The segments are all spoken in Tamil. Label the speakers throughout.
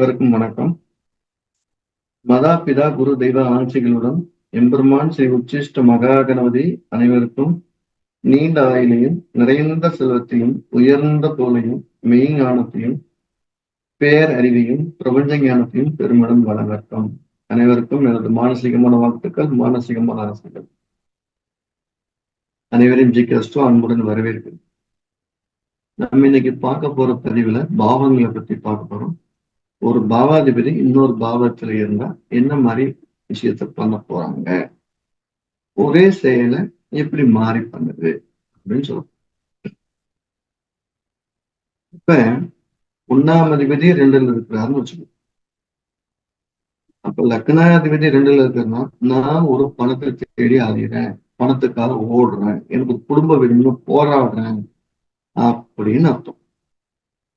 Speaker 1: அனைவருக்கும் வணக்கம். மதா பிதா குரு தெய்வ ஆட்சிகளுடன் எம்பெருமான் ஸ்ரீ உச்சிஷ்ட மகா கணபதி அனைவருக்கும் நீண்ட ஆயிலையும் நிறைந்த செல்வத்தையும் உயர்ந்த தோலையும் மெய்ஞானத்தையும் பேர் அறிவையும் பிரபஞ்ச ஞானத்தையும் பெருமிடம் வழங்கட்டும். அனைவருக்கும் எனது மானசீகமான வாழ்த்துக்கள் மானசீகமான ஆசைகள் அனைவரையும் ஜி கிறிஸ்துவ அன்புடன் வரவேற்கிறேன். நம்ம இன்னைக்கு பார்க்க போற பதிவுல பாவங்களை பத்தி பார்க்க போறோம். ஒரு பாவாதிபதி இன்னொரு பாவத்துல இருந்தா என்ன மாதிரி விஷயத்த பண்ண போறாங்க? ஒரே செயலை எப்படி மாறி பண்ணுது? அப்படின்னு சொல்லுவோம் இப்ப ஒன்னாம் அதிபதி ரெண்டுல இருக்கிறாருன்னு வச்சுக்கோங்க. அப்ப லக்னாதிபதி ரெண்டுல இருக்கிறன்னா நான் ஒரு பணத்தை தேடி அலையிறேன் பணத்துக்காக ஓடுறேன் எனக்கு குடும்ப வேணும்னு போராடுறேன் அப்படின்னு அர்த்தம்.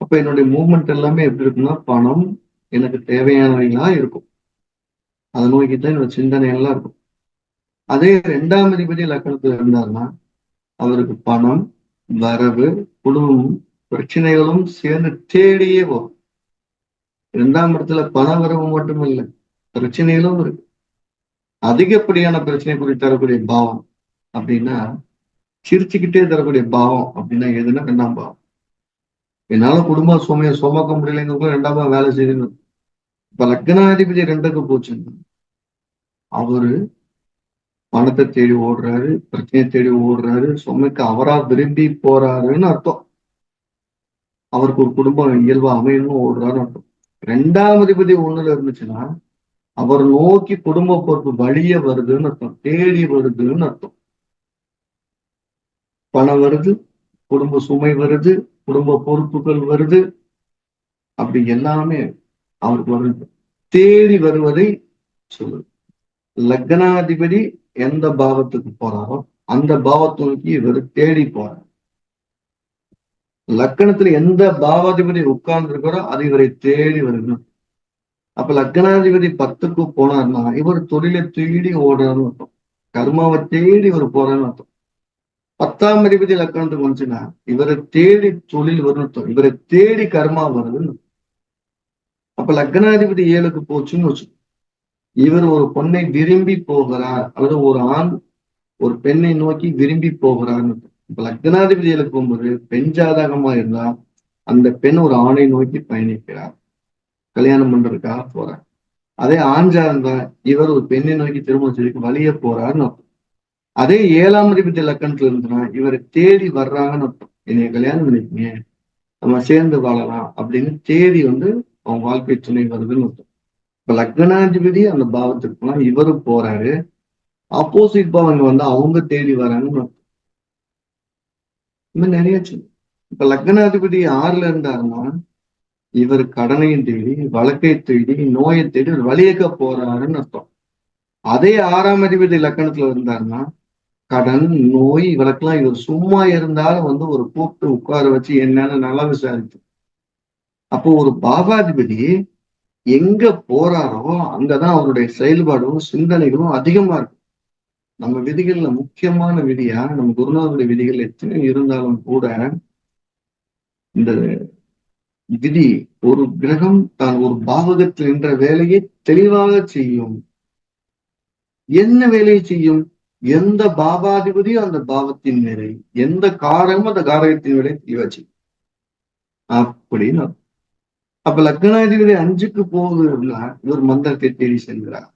Speaker 1: அப்ப என்னுடைய மூவ்மெண்ட் எல்லாமே எப்படி இருக்குன்னா பணம் எனக்கு தேவையானவைகளா இருக்கும். அதை நோக்கி தான் என்னோட சிந்தனை எல்லாம் இருக்கும். அதே ரெண்டாம் அதிபதி லக்கணத்துல இருந்தாருன்னா அவருக்கு பணம் வரவு குடும்பம் பிரச்சனைகளும் சேர்ந்து தேடியே வரும் இரண்டாம் இடத்துல பண வரவு மட்டும் இல்லை பிரச்சனைகளும் இருக்கு. அதிகப்படியான பிரச்சனை குறித்து தரக்கூடிய பாவம் அப்படின்னா சிரிச்சுக்கிட்டே தரக்கூடிய பாவம் அப்படின்னா எதுனா ரெண்டாம் பாவம். என்னால குடும்ப சுமையை சுமக்க முடியலைங்க கூட பாவம் வேலை செய்யணும் இப்ப லக்னாதிபதி ரெண்டுக்கு போச்சு அவரு பணத்தை தேடி ஓடுறாரு பிரச்சனையை தேடி ஓடுறாரு சுமைக்கு அவரா விரும்பி போறாருன்னு அர்த்தம். அவருக்கு ஒரு குடும்பம் இயல்பா அமையணும்னு ஓடுறாருன்னு அர்த்தம். ரெண்டாம் அதிபதி ஒண்ணுல இருந்துச்சுன்னா அவர் நோக்கி குடும்ப பொறுப்பு வழிய வருதுன்னு அர்த்தம். தேடி வருதுன்னு அர்த்தம். பணம் வருது குடும்ப சுமை வருது குடும்ப பொறுப்புகள் வருது. அப்படி எல்லாமே அவருக்கு வருது. தேடி வருவதை சொல்லுது. லக்னாதிபதி எந்த பாவத்துக்கு போறாரோ அந்த பாவத்தை நோக்கி இவர் தேடி போறார். லக்கணத்துல எந்த பாவாதிபதி உட்கார்ந்து இருக்கிறோ அது இவரை தேடி வருது. அப்ப லக்னாதிபதி பத்துக்கு போனார்னா இவர் தொழிலை தேடி ஓடுறாருன்னு அர்த்தம். கர்மாவை தேடி இவர் போறாருன்னு அர்த்தம். பத்தாம் அதிபதி லக்கணத்துக்கு வந்துச்சுன்னா இவரை தேடி தொழில் வருத்தம் இவரை தேடி கர்மா வருதுன்னு அப்ப லக்னாதிபதி ஏழுக்கு போச்சுன்னு வச்சு இவர் ஒரு பொண்ணை விரும்பி போகிறார் அல்லது ஒரு ஆண் ஒரு பெண்ணை நோக்கி விரும்பி போகிறான்னு இப்ப லக்னாதிபதி ஏழுக்கு போகும்போது பெண் ஜாதகமா இருந்தா அந்த பெண் ஒரு ஆணை நோக்கி பயணிக்கிறார். கல்யாணம் பண்றதுக்காக போறார். அதே ஆஞ்சா இருந்தா இவர் ஒரு பெண்ணை நோக்கி திருமணம் செய்து வழிய போறாருன்னு அதே ஏழாம் அதிபதி லக்கணத்துல இருந்துன்னா இவரை தேடி வர்றாங்கன்னு என்னைய கல்யாணம் பண்ணிக்கீங்க நம்ம சேர்ந்து வாழலாம் அப்படின்னு தேடி வந்து அவங்க வாழ்க்கை துணை வருதுன்னு அர்த்தம். இப்ப லக்னாதிபதி அந்த பாவத்திற்கு போனா இவரு போறாரு. ஆப்போசிட் பாவங்க வந்து அவங்க தேடி வராங்கன்னு அர்த்தம். இன்னும் நிறைய இப்ப லக்னாதிபதி ஆறுல இருந்தாருன்னா இவர் கடனையும் தேடி வழக்கை தேடி நோயை தேடி வழியக்க போறாருன்னு அர்த்தம். அதே ஆறாம் அதிபதி லக்கணத்துல இருந்தாருன்னா கடன் நோய் இவளுக்கெல்லாம் இவர் சும்மா இருந்தாலும் வந்து ஒரு கூப்பிட்டு உட்கார வச்சு என்னன்னு நல்லா விசாரிச்சு அப்போ ஒரு பாபாதிபதி எங்க போறாரோ அங்கதான் அவருடைய செயல்பாடும் சிந்தனைகளும் அதிகமா இருக்கும் நம்ம விதிகள்ல முக்கியமான விதியா நம்ம குருநாதருடைய விதிகள் எத்தனை இருந்தாலும் கூட இந்த விதி ஒரு கிரகம் தான் ஒரு பாவகத்தில் என்ற வேலையை தெளிவாக செய்யும். என்ன வேலையை செய்யும்? எந்த பாபாதிபதியோ அந்த பாவத்தின் நிறை எந்த காரகமும் அந்த காரகத்தின் விலை தெளிவாச்சு அப்படின்னு. அப்ப லக்னாதிபதி அஞ்சுக்கு போகுதுன்னா இவர் மந்திரத்தை தேடி செல்கிறார்.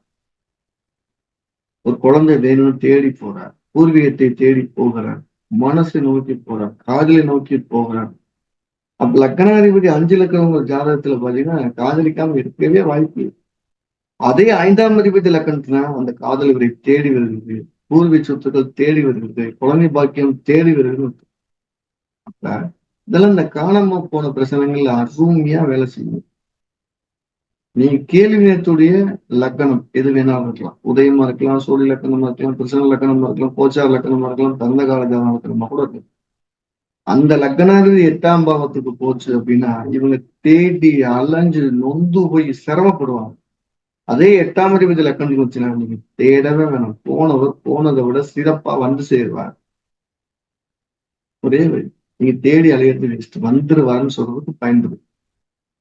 Speaker 1: ஒரு குழந்தை வேணும்னு தேடி போறார். பூர்வீகத்தை தேடி போகிறார். மனசை நோக்கி போறார். காதலை நோக்கி போகிறார். அப்ப லக்னாதிபதி அஞ்சு லக்கணங்க ஜாதகத்துல பாத்தீங்கன்னா காதலிக்காம இருக்கவே வாய்ப்பு அதே ஐந்தாம் அதிபதி லக்கணத்துல அந்த காதல் இவரை தேடி வருகிறது. பூர்வீக சொத்துக்கள் தேடி வருகிறது குழந்தை பாக்கியம் தேடி வருகிறது. அப்ப இதெல்லாம் இந்த காணாம போன பிரச்சனைகள்ல அருமையா வேலை செய்யும் நீ கேள்வி நேரத்துடைய லக்கணம் எது வேணாலும் இருக்கலாம். உதயமா இருக்கலாம் சூரிய லக்கணமா இருக்கலாம் பிரசன லக்கணமா இருக்கலாம் போச்சார் லக்கணமா இருக்கலாம் தந்த கால லக்கணமா கூட இருக்கலாம். அந்த லக்கணாதிபதி எட்டாம் பாவத்துக்கு போச்சு அப்படின்னா இவங்க தேடி அலைஞ்சு நொந்து போய் சிரமப்படுவாங்க. அதே எட்டாம் அறிவு லக்கணத்துக்கு வச்சுன்னா நீங்க தேடவே வேணும். போனவர் போனதை விட சிறப்பா வந்து சேருவார். ஒரே வழி நீங்க தேடி அலையிறது வேஸ்ட் வந்துருவாருன்னு சொல்றதுக்கு பயன்படும்.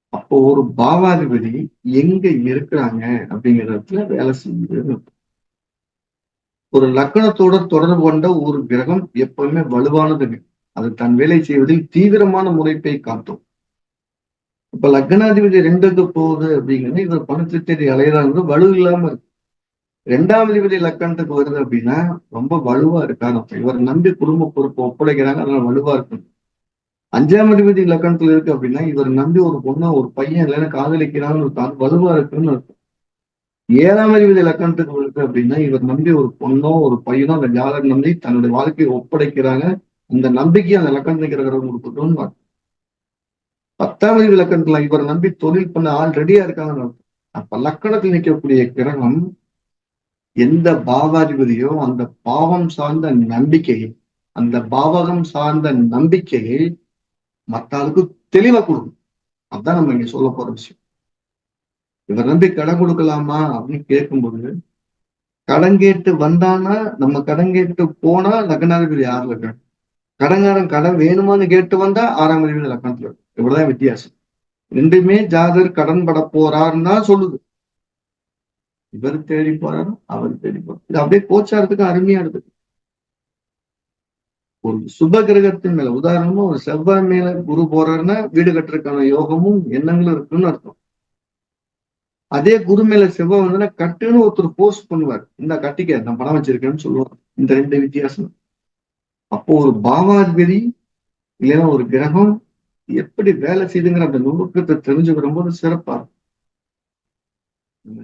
Speaker 1: அப்போ ஒரு பாவாதிபதி எங்க இருக்கிறாங்க அப்படிங்கிற இடத்துல வேலை செய்யுது ஒரு லக்கணத்தோட தொடர்பு கொண்ட ஒரு கிரகம் எப்பவுமே வலுவானதுங்க. அது தன் வேலை செய்வதில் தீவிரமான முறைப்பை காட்டும். இப்ப லக்னாதிபதி ரெண்டுக்கு போகுது அப்படிங்கிறது இவர் பணத்தை தேடி அலையிறாங்க வலு இல்லாம இருக்கு. ரெண்டாம் அதிபதி லக்கணத்துக்கு வருது அப்படின்னா ரொம்ப வலுவா இருக்காரு இவர் நம்பி குடும்ப பொறுப்பு ஒப்படைக்கிறாங்க. அதனால வலுவா இருக்கு. அஞ்சாம் அதிபதி லக்கணத்துல இருக்கு அப்படின்னா இவர் நம்பி ஒரு பொண்ணை ஒரு பையன் இல்லைன்னா காதலிக்கிறான்னு வலுவா இருக்குன்னு இருக்கும் ஏழாம் அதிபதி லக்கணத்துக்கு இருக்கு அப்படின்னா இவர் நம்பி ஒரு பொண்ணோ ஒரு பையனோ அந்த ஜாதகம் நம்பி தன்னுடைய வாழ்க்கையை ஒப்படைக்கிறாங்க. அந்த நம்பிக்கை அந்த லக்கணத்துக்கு இருக்கிறவங்க கொடுக்கட்டும்னு பத்தாவது அதிபதி லக்கணத்துல இவர் நம்பி தொழில் பண்ண ஆள் ரெடியா இருக்காங்கன்னு அப்ப லக்கணத்தில் நிற்கக்கூடிய கிரகம் எந்த பாவாதிபதியோ அந்த பாவம் சார்ந்த நம்பிக்கையை அந்த பாவகம் சார்ந்த நம்பிக்கையை மத்தாளுக்கு தெளிவா கொடுக்கும். அதுதான் நம்ம இங்க சொல்ல போற விஷயம். இவர் நம்பி கடன் கொடுக்கலாமா அப்படின்னு கேட்கும்போது கடன் கேட்டு வந்தானா நம்ம கடன் கேட்டு போனா லக்னாதிபதி யார் லக்னம் கடங்காரன் கடன் வேணுமான்னு கேட்டு வந்தா ஆறாம் அதிபதி லக்னத்துல இருக்கு. இவ்வளவுதான் வித்தியாசம். ரெண்டுமே ஜாதர் கடன் பட போறாருன்னு தான் சொல்லுது. இவர் தேடி போறாரு அவர் தேடி போறாரு. இது அப்படியே கோச்சாரத்துக்கு அருமையா இருக்கு. ஒரு சுப கிரகத்தின் மேல உதாரணமா ஒரு செவ்வாய் மேல குரு போறாருன்னா வீடு கட்டுறதுக்கான யோகமும் எண்ணங்களும் இருக்குன்னு அர்த்தம். அதே குரு மேல செவ்வாய் வந்து கட்டுன்னு ஒருத்தர் போஸ்ட் பண்ணுவார். இந்த கட்டிக்க நான் பணம் வச்சிருக்கேன்னு சொல்லுவார் இந்த ரெண்டு வித்தியாசம். அப்போ ஒரு பாவாதிபதி இல்லைன்னா ஒரு கிரகம் எப்படி வேலை செய்யுதுங்கிற அந்த நுணுக்கத்தை தெரிஞ்சுக்கிற போது சிறப்பா இருக்கும்.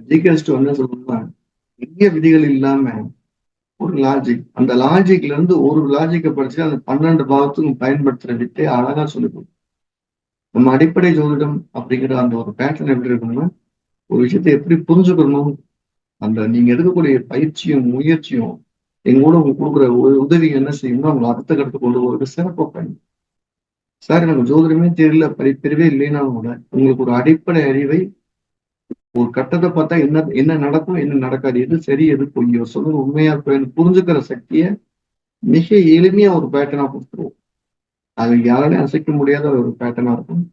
Speaker 1: ஜிகேஸ்ட் என்ன சொல்லணும்னா எங்க விதிகள் இல்லாம ஒரு லாஜிக் அந்த லாஜிக்ல இருந்து ஒரு லாஜிக்கை படிச்சு அந்த பன்னெண்டு பாவத்துக்கும் பயன்படுத்துற வித்தை அழகா சொல்லிக்கணும் நம்ம அடிப்படை ஜோதிடம் அப்படிங்கிற அந்த ஒரு பேட்டர்ன் எப்படி இருக்கணும்னா ஒரு விஷயத்தை எப்படி புரிஞ்சுக்கணும் அந்த நீங்க எடுக்கக்கூடிய பயிற்சியும் முயற்சியும் எங்களோட உங்களுக்கு கொடுக்குற உதவி என்ன செய்யணும் அவங்களை அடுத்த கருத்து கொண்டு போகிறது சிறப்பாக பயன். சார் எனக்கு ஜோதிடமே தெரியல படிப்பிரிவே இல்லைனாலும் கூட உங்களுக்கு ஒரு அடிப்படை அறிவை ஒரு கட்டத்தை பார்த்தா என்ன என்ன நடக்கும் என்ன நடக்காது எது சரி எது பொய்யோ சொல்லுங்க. உண்மையா புரிஞ்சுக்கிற சக்தியை மிக எளிமையா ஒரு பேட்டர்னா கொடுத்துருவோம். அது யாராலையும் அசைக்க முடியாத ஒரு பேட்டர்னா இருக்கும்.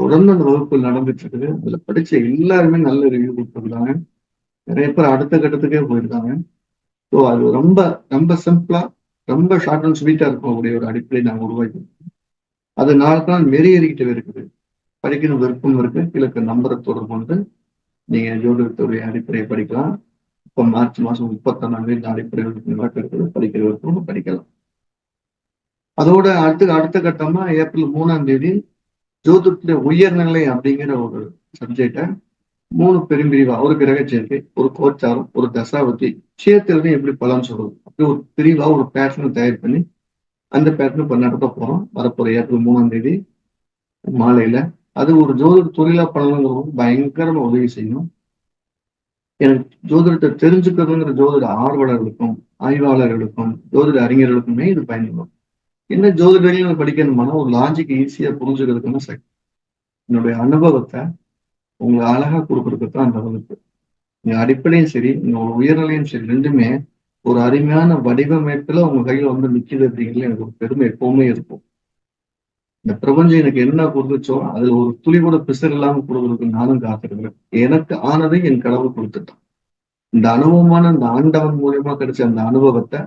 Speaker 1: தொடர்ந்து அந்த வகுப்பு நடந்துட்டு இருக்குது. அதுல படிச்ச எல்லாருமே நல்ல ரிவ்யூ கொடுத்துருக்காங்க நிறைய பேர் அடுத்த கட்டத்துக்கே போயிருக்காங்க. ஸோ அது ரொம்ப ரொம்ப சிம்பிளா ரொம்ப ஷார்ட் அண்ட் ஸ்வீட்டா இருக்கக்கூடிய ஒரு அடிப்படை நாங்கள் உருவாக்கி. அது நாளுக்கு நாள் இருக்குது. படிக்கணும் விருப்பம் இருக்கு. கிழக்கு நம்பரை தொடர்பு கொண்டு நீங்க ஜோதிடத்துடைய அடிப்படையை படிக்கலாம். இப்போ மார்ச் மாசம் முப்பத்தொன்னாம் தேதி அடிப்படை நடக்கிறது. படிக்கிற விருப்பம் படிக்கலாம். அதோட அடுத்து அடுத்த கட்டமா ஏப்ரல் மூணாம் தேதி ஜோதிடத்துல உயர்நிலை அப்படிங்கிற ஒரு சப்ஜெக்டை மூணு பெரும்பிரிவா ஒரு கிரக சேர்க்கை ஒரு கோச்சாரம் ஒரு தசாவதி சேர்த்துறது எப்படி பலன் சொல்றது? அப்படி ஒரு பிரிவா ஒரு பேட்டர்னை தயார் பண்ணி அந்த பேட்டர்ன் இப்ப நடத்த போறோம். வரப்போற ஏப்ரல் மூணாம் தேதி மாலையில. அது ஒரு ஜோதிட தொழிலா பண்ணணுங்கிறது பயங்கரமா உதவி செய்யணும் எனக்கு ஜோதிடத்தை தெரிஞ்சுக்கிறதுங்கிற ஜோதிட ஆர்வலர்களுக்கும் ஆய்வாளர்களுக்கும் ஜோதிட அறிஞர்களுக்குமே இது பயன்படும். என்ன ஜோதிடர்கள் படிக்கணுமானா ஒரு லாஜிக் ஈஸியா புரிஞ்சுக்கிறதுக்குன்னு சக்தி. என்னுடைய அனுபவத்தை உங்களை அழகா கொடுக்கறதுக்கு தான் அந்த வகுப்பு நீங்க அடிப்படையும் சரி உங்களோட உயர்நிலையும் சரி ரெண்டுமே ஒரு அருமையான வடிவமைப்புல உங்க கையில வந்து நிக்குது அப்படிங்கிறது எனக்கு ஒரு பெருமை எப்பவுமே இருக்கும். இந்த பிரபஞ்சம் எனக்கு என்ன கொடுத்துச்சோ அதுல ஒரு துளி கூட பிசர் இல்லாம கொடுக்கறதுக்கு நானும் காத்திருக்கிறேன். எனக்கு ஆனதை என் கடவுள் கொடுத்துட்டான். இந்த அனுபவமான அந்த ஆண்டவன் மூலியமா கிடைச்ச அந்த அனுபவத்தை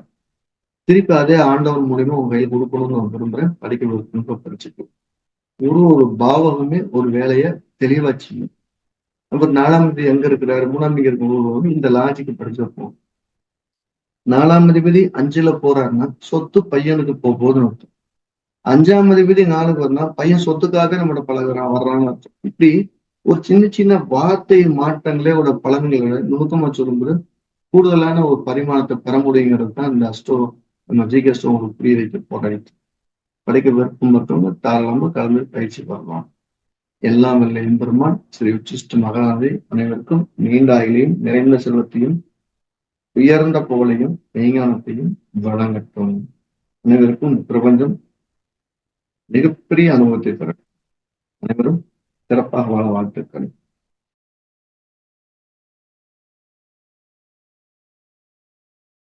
Speaker 1: திருப்பி அதே ஆண்டவன் மூலியமா உங்க கையில் கொடுக்கணும்னு நான் விரும்புறேன். படிக்க ஒரு படிச்சுக்கும் ஒரு ஒரு பாவகமே ஒரு வேலையை தெளிவா செய்யும். அப்புறம் நாலாம் தேதி எங்க இருக்கிறாரு? மூணாம் தேதி இருக்கும் இந்த லாஜிக்கு படிச்சிருப்போம் நாலாம் அதிபதி அஞ்சுல போறாருன்னா சொத்து பையனுக்கு போகுதுன்னு அர்த்தம். அஞ்சாம் அதிபதி நாளுக்கு வரனா பையன் சொத்துக்காக நம்மளோட பழகிறான் வர்றான்னு அர்த்தம். இப்படி ஒரு சின்ன சின்ன வார்த்தை மாற்றங்களே ஒரு பலன்களை நுணுக்கமா சொல்லும்போது கூடுதலான ஒரு பரிமாணத்தை பெற முடியுங்கிறது தான் இந்த அஸ்டோ நம்ம ஜிகே ஸ்டோ ஒரு புரிய வைக்க போராடி படிக்க விருப்பம் மற்றவங்க தாராளமாக கலந்து பயிற்சி பண்ணலாம் எல்லாம் இல்லை எம்பெருமான் ஸ்ரீ உச்சிஷ்ட மகாநாதை அனைவருக்கும் நீண்ட ஆயிலையும் நிறைந்த செல்வத்தையும் உயர்ந்த புகழையும் மெய்ஞானத்தையும் வழங்கட்டும். அனைவருக்கும் பிரபஞ்சம் மிகப்பெரிய அனுபவத்தை தரட்டும். அனைவரும் சிறப்பாக வாழ வாழ்த்துக்கள்.